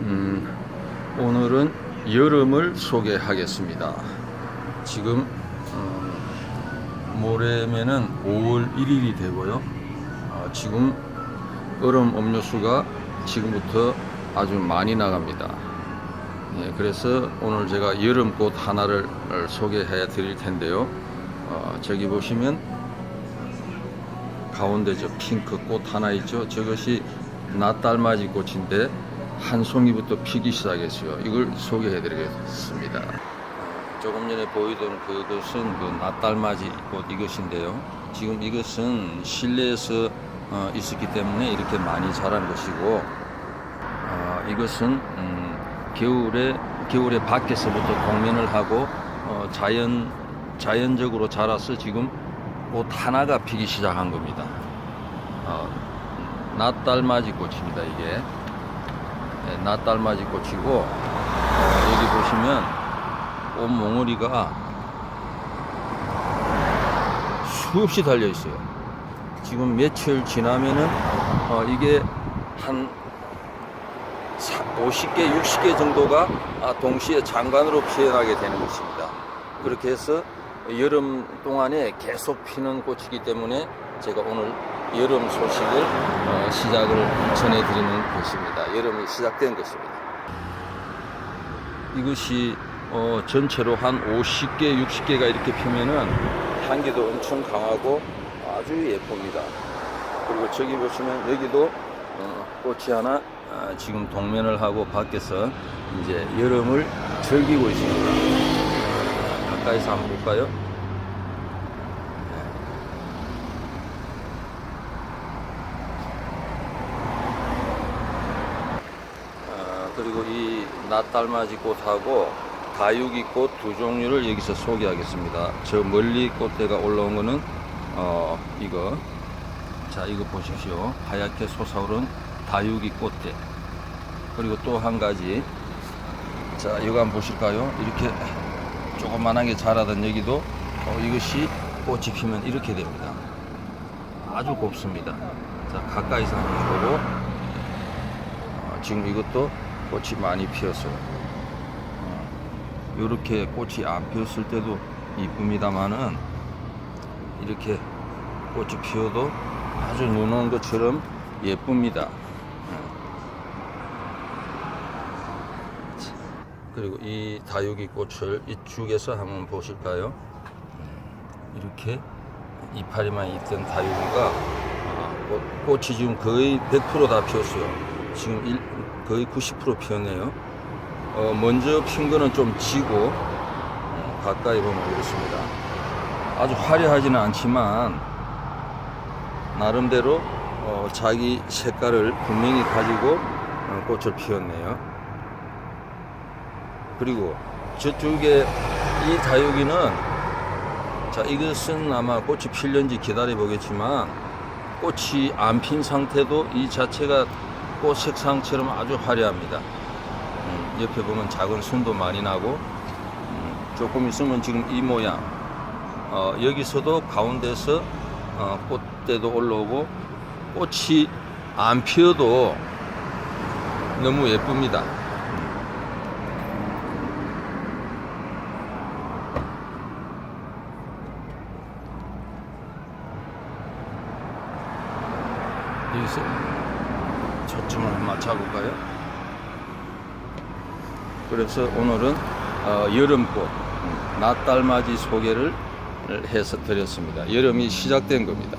음, 오늘은 여름을 소개하겠습니다. 지금 어, 모레면은 5월 1일이 되고요. 어, 지금 얼음 음료수가 지금부터 아주 많이 나갑니다. 예, 그래서 오늘 제가 여름꽃 하나를 소개해 드릴 텐데요. 어, 저기 보시면 가운데 저 핑크 꽃 하나 있죠. 저것이 낫달맞이 꽃인데 한 송이부터 피기 시작했어요. 이걸 소개해 드리겠습니다. 조금 전에 보이던 그것은 그 낫달맞이 꽃 이것인데요. 지금 이것은 실내에서 어, 있었기 때문에 이렇게 많이 자란 것이고 어, 이것은 음, 겨울에 겨울에 밖에서부터 동면을 하고 어, 자연 자연적으로 자라서 지금 꽃 하나가 피기 시작한 겁니다. 어, 낫달맞이 꽃입니다. 이게 네, 낫달맞이 꽃이고 어, 여기 보시면 꽃 몽우리가 수없이 달려 있어요. 지금 며칠 지나면은 어, 이게 한 50개, 60개 정도가 아, 동시에 장관으로 피어나게 되는 것입니다. 그렇게 해서 여름 동안에 계속 피는 꽃이기 때문에 제가 오늘 여름 소식을 어, 시작을 전해드리는 것입니다. 여름이 시작된 것입니다. 이것이 어, 전체로 한 50개, 60개가 이렇게 피면은 향기도 엄청 강하고 아주 예쁩니다. 그리고 저기 보시면 여기도 어, 꽃이 하나 아, 지금 동면을 하고 밖에서 이제 여름을 즐기고 있습니다. 아, 가까이서 한번 볼까요? 아, 그리고 이 낫달맞이 꽃하고 다육이 꽃 두 종류를 여기서 소개하겠습니다. 저 멀리 꽃대가 올라온 거는 어 이거 자 이거 보십시오. 하얗게 솟아오른 다육이 꽃대. 그리고 또 한 가지 자 이거 한번 보실까요? 이렇게 조그만하게 자라던 여기도 어, 이것이 꽃이 피면 이렇게 됩니다. 아주 곱습니다. 자 가까이서 한번 보고 어, 지금 이것도 꽃이 많이 피었어요. 이렇게 꽃이 안 피었을 때도 이쁩니다만은 이렇게 꽃이 피어도 아주 눈 온 것처럼 예쁩니다. 그리고 이 다육이 꽃을 이쪽에서 한번 보실까요? 이렇게 이파리만 있던 다육이가 아, 꽃- 꽃이 지금 거의 100%다 피었어요. 지금 일- 거의 90% 피었네요. 어, 먼저 핀 거는 좀 지고 어, 가까이 보면 이렇습니다. 아주 화려하지는 않지만 나름대로 어, 자기 색깔을 분명히 가지고 어, 꽃을 피웠네요. 그리고 저쪽에 이 다육이는 자 이것은 아마 꽃이 필는지 기다려 보겠지만 꽃이 안 핀 상태도 이 자체가 꽃 색상처럼 아주 화려합니다. 음, 옆에 보면 작은 순도 많이 나고 음, 조금 있으면 지금 이 모양 어, 여기서도 가운데서 어, 꽃대도 올라오고 꽃이 안 피어도 너무 예쁩니다. 여기서 초점을 한번 맞춰볼까요? 그래서 오늘은 어, 여름꽃 음, 낫달맞이 소개를 해서 드렸습니다. 여름이 시작된 겁니다.